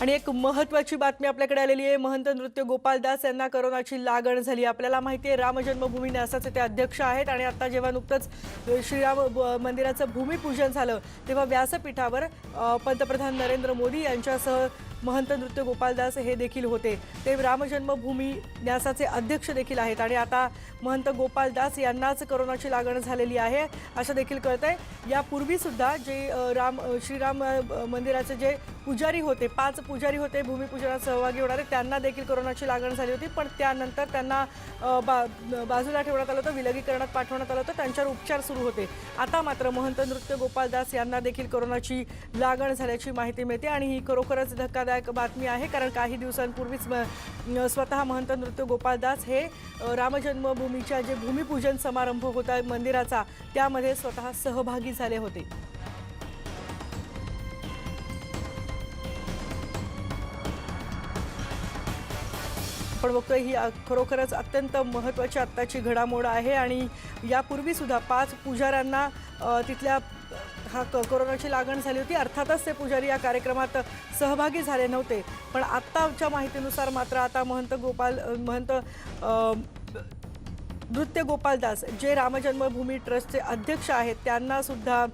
आणि एक महत्वाची बातमी आपल्याकडे आलेली आहे. महंत नृत्य गोपाल दास यांना करोनाची लागण झाली. आपल्याला माहिती आहे राम जन्मभूमी न्यासाचे ते अध्यक्ष आहेत आणि आता जेव्हा नुकतंच श्रीराम ब- मंदिराचं भूमिपूजन झालं तेव्हा व्यासपीठावर पंतप्रधान नरेंद्र मोदी यांच्यासह महंत नृत्य गोपालदास हे देखील होते. ते रामजन्मभूमी न्यासाचे अध्यक्ष देखील आहेत आणि आता महंत गोपालदास यांनाच करोनाची लागण झालेली आहे असं देखील कळत आहे यापूर्वीसुद्धा जे राम श्रीराम मंदिराचे जे पुजारी होते पाच पुजारी होते भूमिपूजनात सहभागी होणारे त्यांना देखील कोरोनाची लागण झाली होती. पण त्यानंतर त्यांना बा बाजूला ठेवण्यात आलं होतं विलगीकरणात पाठवण्यात आलं होतं त्यांच्यावर उपचार सुरू होते. आता मात्र महंत नृत्य गोपालदास यांना देखील कोरोनाची लागण झाल्याची माहिती मिळते आणि ही खरोखरच धक्कादायक बातमी आहे कारण काही दिवसांपूर्वीच म- स्वतः महंत नृत्य गोपालदास हे रामजन्मभूमीच्या जे भूमिपूजन समारंभ होता मंदिराचा त्यामध्ये स्वतः सहभागी झाले होते. आपण बघतोय ही खरोखरच अत्यंत महत्त्वाची आत्ताची घडामोड आहे आणि यापूर्वी सुद्धा पाच पुजाऱ्यांना तिथल्या हा क- कोरोनाची लागण झाली होती. अर्थातच ते पुजारी या कार्यक्रमात सहभागी झाले नव्हते. पण आत्ताच्या माहितीनुसार मात्र आता महंत गोपाल महंत नृत्य गोपालदास जे रामजन्मभूमी ट्रस्टचे अध्यक्ष आहेत त्यांना सुद्धा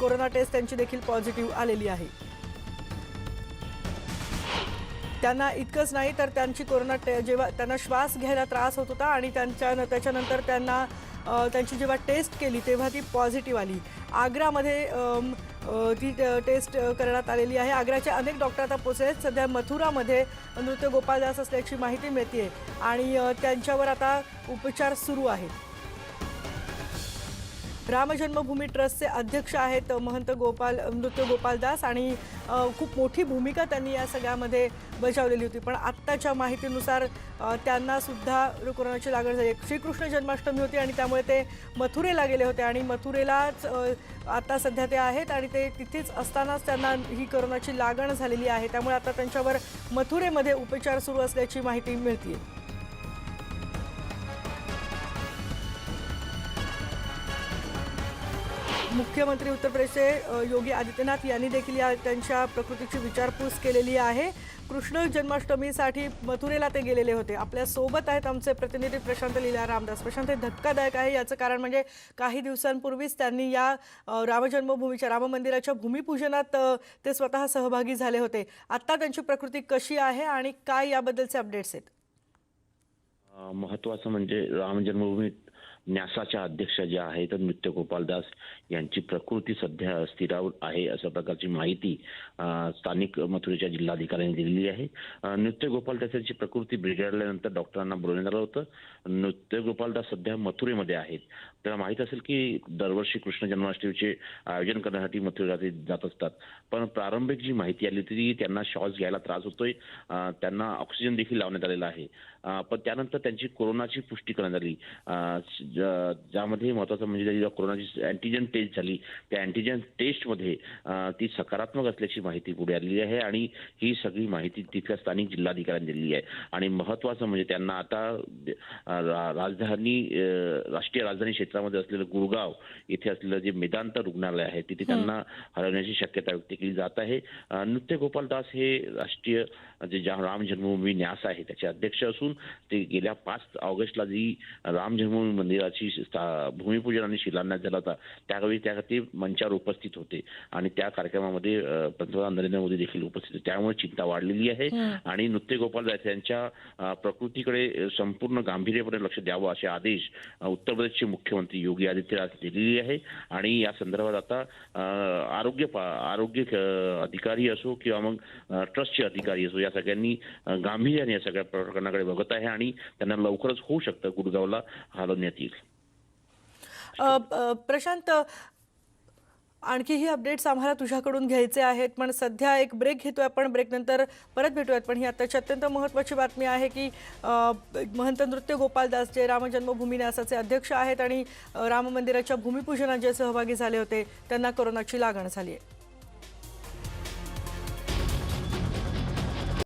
कोरोना टेस्ट त्यांची देखील पॉझिटिव्ह आलेली आहे. त्यांना इतकंच नाही तर त्यांची कोरोना टे जेव्हा त्यांना श्वास घ्यायला त्रास होत होता आणि त्यांच्या त्याच्यानंतर त्यांना त्यांची जेव्हा टेस्ट केली तेव्हा ती पॉझिटिव्ह आली. आग्रामध्ये ती टेस्ट करण्यात आलेली आहे. आग्राचे अनेक डॉक्टर आता पोचले आहेत. सध्या मथुरामध्ये नृत्य गोपालदास असल्याची माहिती मिळते आणि त्यांच्यावर आता उपचार सुरू आहेत. रामजन्मभूमी ट्रस्टचे अध्यक्ष आहेत महंत गोपाल नृत्य गोपालदास आणि खूप मोठी भूमिका त्यांनी या सगळ्यामध्ये बजावलेली होती. पण आत्ताच्या माहितीनुसार त्यांनासुद्धा त्यांना सुद्धा कोरोनाची लागण झाली. श्रीकृष्ण जन्माष्टमी होती आणि त्यामुळे ते मथुरेला गेले होते आणि मथुरेलाच आता सध्या ते आहेत आणि ते तिथेच असतानाच त्यांना ही कोरोनाची लागण झालेली आहे. त्यामुळे आता त्यांच्यावर मथुरेमध्ये उपचार सुरू असल्याची माहिती मिळते मुख्यमंत्री उत्तर प्रदेशचे योगी आदित्यनाथ यांनी देखील या त्यांच्या प्रकृतीची विचारपूस केलेली आहे. कृष्ण जन्माष्टमीसाठी मथुरेला ते गेलेले होते. आपल्यासोबत आहेत आमचे प्रतिनिधी प्रशांत लीला रामदास. प्रशांत हे धक्कादायक आहे. याचं कारण म्हणजे काही दिवसांपूर्वीच त्यांनी या रामजन्मभूमीच्या राम मंदिराच्या भूमिपूजनात ते स्वतः सहभागी झाले होते. आत्ता त्यांची प्रकृती कशी आहे आणि काय याबद्दलचे अपडेट्स आहेत? महत्वाचं म्हणजे राम जन्मभूमी न्यासाच्या अध्यक्ष ज्या आहेत नृत्य गोपालदास यांची प्रकृती सध्या स्थिरावर आहे अशा प्रकारची माहिती स्थानिक मथुरेच्या जिल्हाधिकाऱ्यांनी दिलेली आहे. नृत्य गोपालदास यांची प्रकृती बिघडल्यानंतर डॉक्टरांना बोलवण्यात आलं होतं. नृत्य गोपालदास सध्या मथुरेमध्ये आहेत. त्याला माहीत असेल की दरवर्षी कृष्ण जन्माष्टमीचे आयोजन करण्यासाठी मथुरेला ते जात असतात. पण प्रारंभिक जी माहिती आली होती ती त्यांना श्वास घ्यायला त्रास होतोय. त्यांना ऑक्सिजन देखील लावण्यात आलेला आहे. पण त्यानंतर त्यांची कोरोनाची पुष्टी करण्यात आली. ज्यामध्ये महत्वाचं म्हणजे जेव्हा कोरोनाची अँटीजन टेस्ट झाली त्या अँटीजन टेस्टमध्ये ती सकारात्मक असल्याची माहिती पुढे आलेली आहे आणि ही सगळी माहिती तिथल्या स्थानिक जिल्हाधिकाऱ्यांनी दिलेली आहे. आणि महत्वाचं म्हणजे त्यांना आता राजधानी राष्ट्रीय राजधानी क्षेत्रामध्ये असलेलं गुरगाव येथे असलेलं जे मेदांत रुग्णालय आहे तिथे त्यांना हलवण्याची शक्यता व्यक्त केली जात आहे. नृत्य गोपाल दास हे राष्ट्रीय जे ज्या राम जन्मभूमी न्यास आहे त्याचे अध्यक्ष असून ते गेल्या पाच ऑगस्टला जी राम जन्मभूमी मंदिराची भूमिपूजन आणि शिलान्यास झाला होता त्यावेळी त्या ते मंचावर उपस्थित होते. आणि त्या कार्यक्रमामध्ये पंतप्रधान नरेंद्र मोदी देखील उपस्थित होते. त्यामुळे चिंता वाढलेली आहे. आणि नृत्य गोपाल दास यांच्या प्रकृतीकडे संपूर्ण गांभीर्यपणे लक्ष द्यावं असे आदेश उत्तर प्रदेशचे मुख्यमंत्री योगी आदित्यनाथ दिलेली आहे. आणि या संदर्भात आता आरोग्य आरोग्य अधिकारी असो किंवा मग ट्रस्टचे अधिकारी असो या सगळ्यांनी गांभीर्याने या सगळ्या प्रकरणाकडे बघत आहे. आणि त्यांना लवकरच होऊ शकतं. गुडगावला हलवण्यात येईल. प्रशांत आणखीही अपडेट्स आम्हाला तुझ्याकडून घ्यायचे आहेत पण सध्या एक ब्रेक घेतोय आपण ब्रेकनंतर परत भेटूयात. पण ही आताची अत्यंत महत्त्वाची बातमी आहे की महंत नृत्य गोपालदास जे राम जन्मभूमी न्यासाचे अध्यक्ष आहेत आणि राम मंदिराच्या भूमिपूजनात जे सहभागी झाले होते त्यांना कोरोनाची लागण झाली आहे.